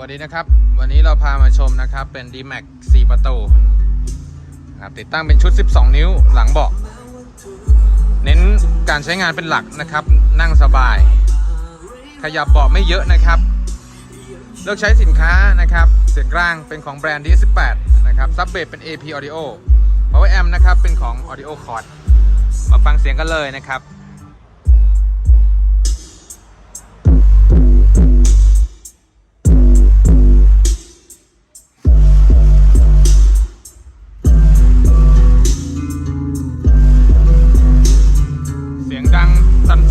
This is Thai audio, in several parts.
วัสดีนะครับ วันนี้เราพามาชมนะครับ เป็น D-Max 4 ประตูนะครับติดตั้งเป็นชุด 12 นิ้วหลังเบาะเน้นการใช้งานเป็นหลักนะครับ นั่งสบาย ขยับเบาะไม่เยอะนะครับ เลือกใช้สินค้านะครับ เสียงกลางเป็นของแบรนด์ D18 นะครับซับเบสเป็น AP Audio Power Amp นะครับ เป็นของ Audio Cord มาฟังเสียงกันเลยนะครับ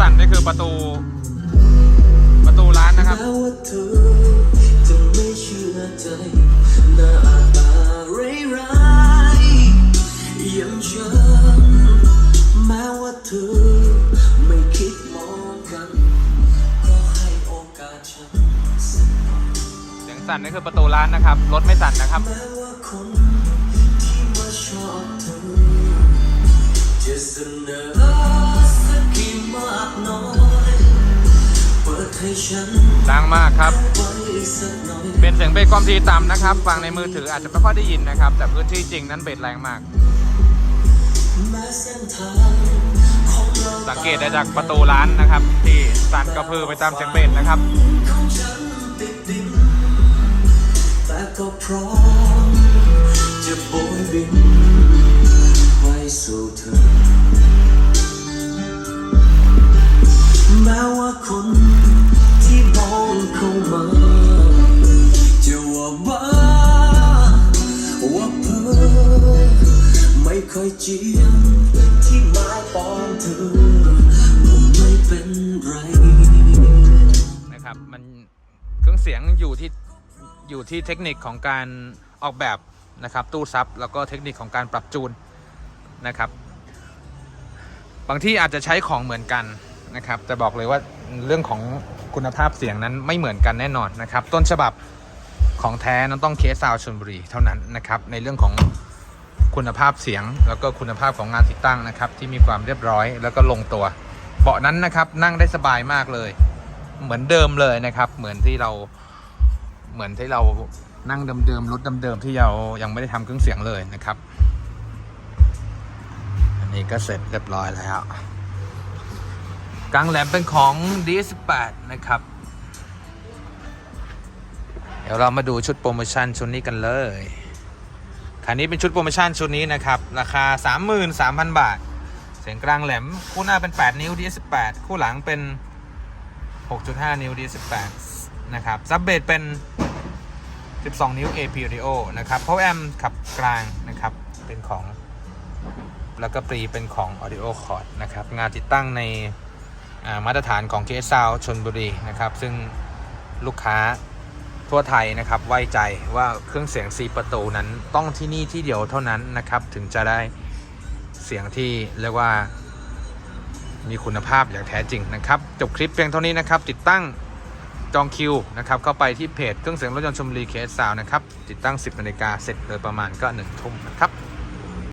สั่นนี่คือประตู ประตูร้านนะครับแม้ว่าเธอจะไม่เชื่อใจหน้าตาร้ายๆอย่างฉันแม้ว่าเธอไม่คิดมองกันก็ให้โอกาสฉันสักหน่อยเสียงสั่นนี่คือประตูร้านนะครับ รถไม่สั่นนะครับแม้ ดังมากครับ เป็นเสียงเบสความถี่ต่ำนะครับ ฟังในมือถืออาจจะไม่ค่อยได้ยินนะครับ แต่พื้นที่จริงนั้นเบสแรงมาก สังเกตได้จากประตูร้านนะครับ ที่สั่นกระพือไปตามเสียงเบสนะครับแต่ก็พร้อม ว่าเพ้อไม่ค่อยเจียมที่หมายปองเธอผมไม่เป็นไร นะครับ มันเครื่องเสียงอยู่ที่อยู่ที่เทคนิคของการออกแบบนะครับ ตู้ซับแล้วก็เทคนิคของการปรับจูนนะครับ บางที่อาจจะใช้ของเหมือนกันนะครับแต่บอกเลยว่าเรื่องของคุณภาพเสียงนั้นไม่เหมือนกันแน่นอนนะครับ ต้นฉบับ ของแท้นั้นต้องเคสซาวชนบุรีเท่านั้นนะครับ ในเรื่องของคุณภาพเสียง แล้วก็คุณภาพของงานติดตั้งนะครับ ที่มีความเรียบร้อยแล้วก็ลงตัว เบาะนั้นนะครับนั่งได้สบายมากเลย เหมือนเดิมเลยนะครับ เหมือนที่เราเหมือนที่เรานั่งเดิมๆรถเดิมๆที่เรายังไม่ได้ทำเครื่องเสียงเลยนะครับ อันนี้ก็เสร็จเรียบร้อยแล้วกลางแหลมเป็นของ D18 นะครับ เดี๋ยวเรามาดูชุดโปรโมชั่นชุดนี้กันเลยคันนี้เป็นชุดโปรโมชั่นชุดนี้นะครับ ราคา 33,000 บาท เสียงกลางแหลม คู่หน้าเป็น 8 นิ้ว D18 คู่หลังเป็น 6.5 นิ้ว D18 นะครับ ซับเบสเป็น 12 นิ้ว AP Audio นะครับ Power Amp ขับกลางนะครับ เป็นของ แล้วก็ปรีเป็นของ Audio Cord นะครับ งานติดตั้งในามาตรฐานของ KS Sound ชนบุรีนะครับ ซึ่งลูกค้า ทั่วไทยนะครับ ไว้ใจว่าเครื่องเสียง 4 ประตูนั้นต้องที่นี่ที่เดียวเท่านั้นนะครับ ถึงจะได้เสียงที่เรียกว่ามีคุณภาพอย่างแท้จริงนะครับ จบคลิปเพียงเท่านี้นะครับ ติดตั้งจองคิวนะครับ เข้าไปที่เพจเครื่องเสียงรถยนต์ชมรีเคสซาวนะครับ ติดตั้ง 10นาฬิกาเสร็จโดยประมาณก็1ทุ่มนะครับ